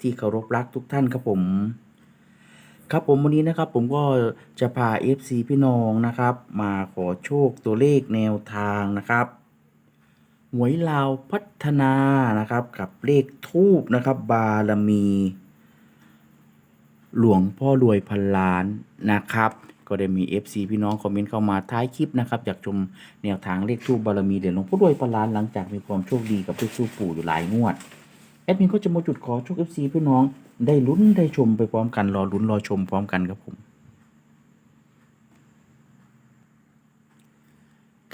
ที่เคารพรักทุกท่านครับผม ครับผมวันนี้นะครับผมก็จะพา FC พี่น้องนะครับ มาขอโชคตัวเลขแนวทางนะครับหวยลาวพัฒนานะครับกับเลขทูบนะครับ บารมี หลวงพ่อรวยพันล้านนะครับก็ได้มี FC พี่น้องคอมเมนต์เข้ามาท้ายคลิปนะครับอยากชมแนวทางเลขทูบบารมีเด่นหลวงพ่อรวยพันล้านหลังจากมีความโชคดีกับเลขทูบปู่อยู่หลายงวด แอดมินก็จะมาจุดขอโชค FC พี่น้องได้ลุ้นได้ชมไปพร้อมกันรอลุ้นรอชมพร้อมกันครับผม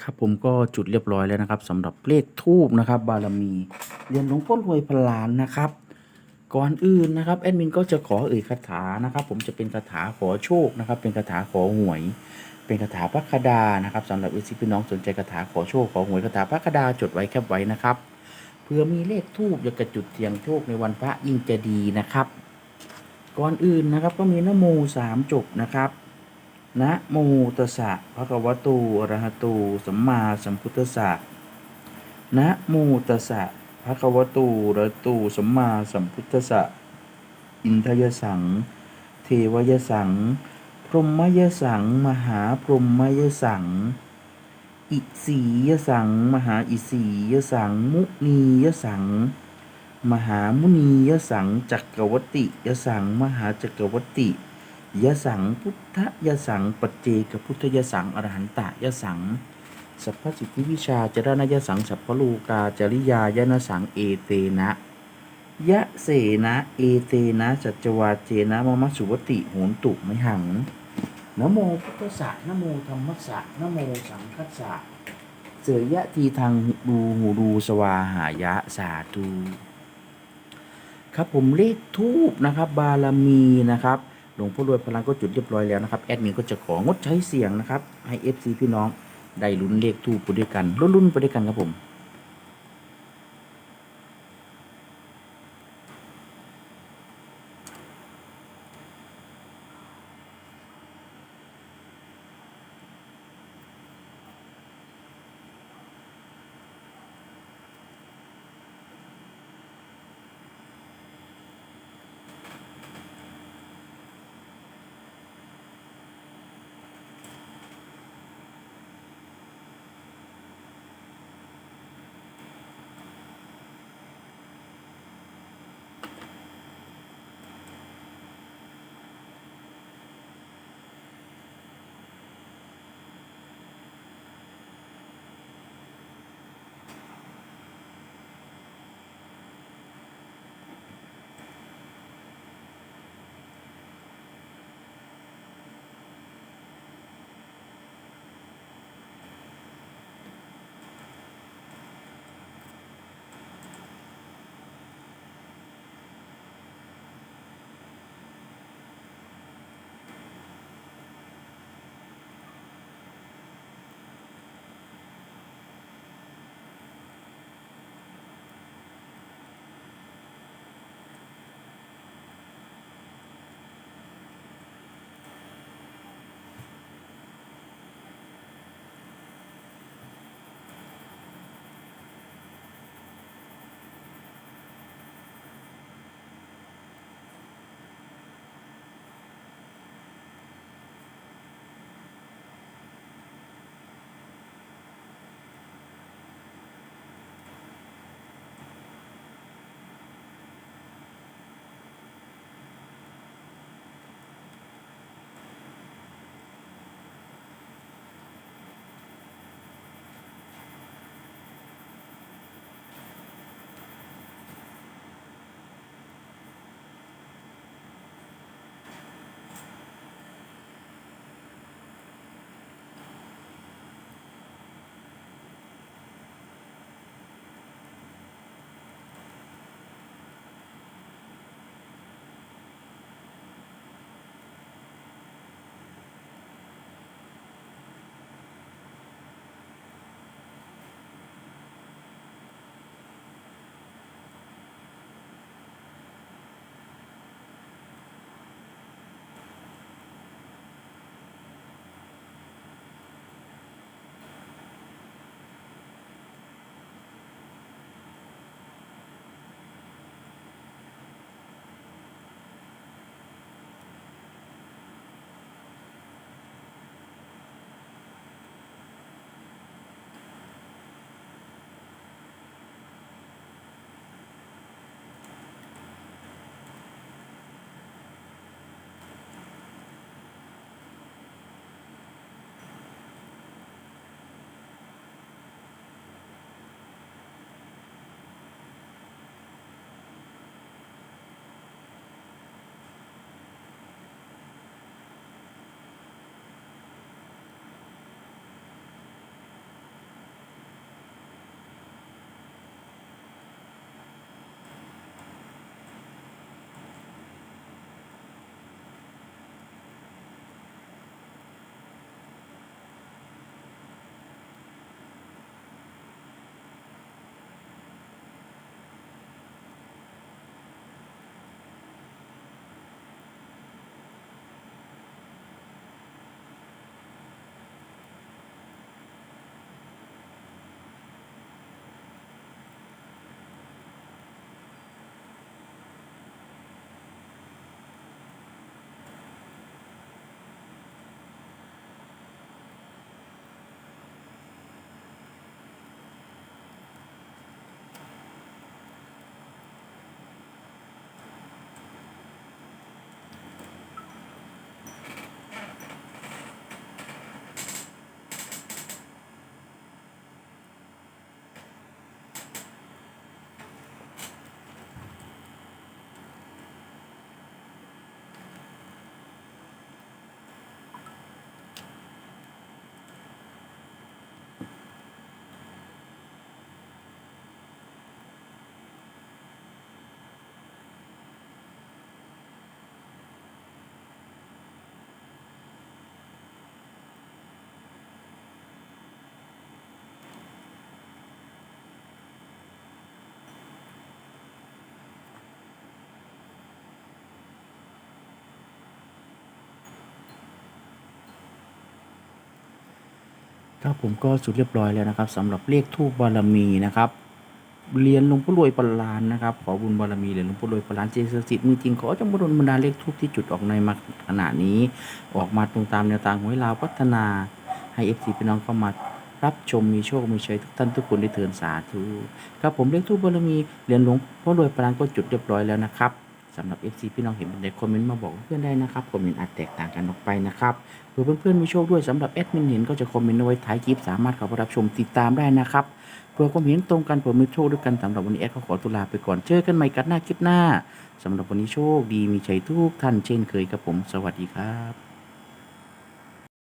ครับผมก็จุดเรียบร้อยแล้วนะครับสำหรับเลขทูบนะครับ บารมีเรียนหลวงพ่อรวยพันล้านนะครับ ก่อนอื่นนะครับแอดมินก็จะขอเอ่ยคาถานะครับ ผมจะเป็นคาถาขอโชคนะครับ เป็นคาถาขอหวย เป็นคาถาพระคดานะครับสำหรับเอซีพี่น้องสนใจคาถาขอโชคขอหวยคาถาพระคดาจดไว้แคปไว้นะครับ เพื่อมีเลขทูบอยากจะจุดเสียงโชคในวันพระยิ่งจะดีนะครับ ก่อนอื่นนะครับก็มีนโมสามจบนะครับนะโมตัสสะภะคะวะโตอรหะโตสัมมาสัมพุทธัสสะนะโมตัสสะภะคะวะโตอระหะโตสัมมาสัมพุทธัสสะอินทยสัง เทวยสัง พรหมยสัง มหาพรหมยสัง อิสียสัง มหาอิสียสัง มุนียสัง มหามุนียสัง จักรวติยสัง มหาจักรวติยสังพุทธยสังปัจเจกพุทธยสังอรหันตยสัง สัพพสิทธิวิชาจรณยสังสัพพลูกาจริยายนสังเอเตนะยะเสนะเอเตนะสัจวาเจนะมมะสุวติโหนตุไม่หัง นโมพุทธสสะนโมธรรมสะนโมสังคัสะเสยยะทีทางดูหูดูสวาหายะสาธุครับผมเลขทูบนะครับ บารมีนะครับหลวงพ่อรวยพลังก็จุดเรียบร้อยแล้วนะครับแอดมินก็จะของดใช้เสียงนะครับให้เอฟซีพี่น้องได้ลุ้นเลขทูบไปด้วยกันลุ้นๆไปด้วยกันครับผม ครับผมก็สุดเรียบร้อยแล้วนะครับสำหรับเลขทูปบารมีนะครับเรียนหลวงพ่อรวยปลานนะครับขอบุญบารมีเหรียญหลวงพ่อรวยปลานเจสสิทธิ์มีจริงขอจงบรนบรรดาเลขทูปที่จุดออกในมาขณะนี้ ออกมาตรงตามแนวทางหวยลาวพัฒนาให้เอฟซีพี่น้องเข้ามารับชมมีโชคมีชัยทุกท่านทุกคนได้เทินสาธุครับผมเลขทูปบารมีเหรียญหลวงพ่อรวยปลานก็จุดเรียบร้อยแล้วนะครับ สำหรับ FC พี่น้องเห็นเป็นใดคอมเมนต์มาบอกเพื่อนได้นะครับคอมเมนต์อาจแตกต่างกันออกไปนะครับเพื่อเพื่อนๆมีโชคด้วยสำหรับแอดมินเห็นก็จะคอมเมนต์เอาไว้ท้ายคลิปสามารถเข้าไปรับชมติดตามได้นะครับเพื่อความเห็นตรงกันเผื่อมีโชคด้วยกันสำหรับวันนี้แอดก็ขอตุลาไปก่อนเจอกันใหม่กันหน้าคลิปหน้าสำหรับวันนี้โชคดีมีชัยทุกท่านเช่นเคยครับผม สวัสดีครับ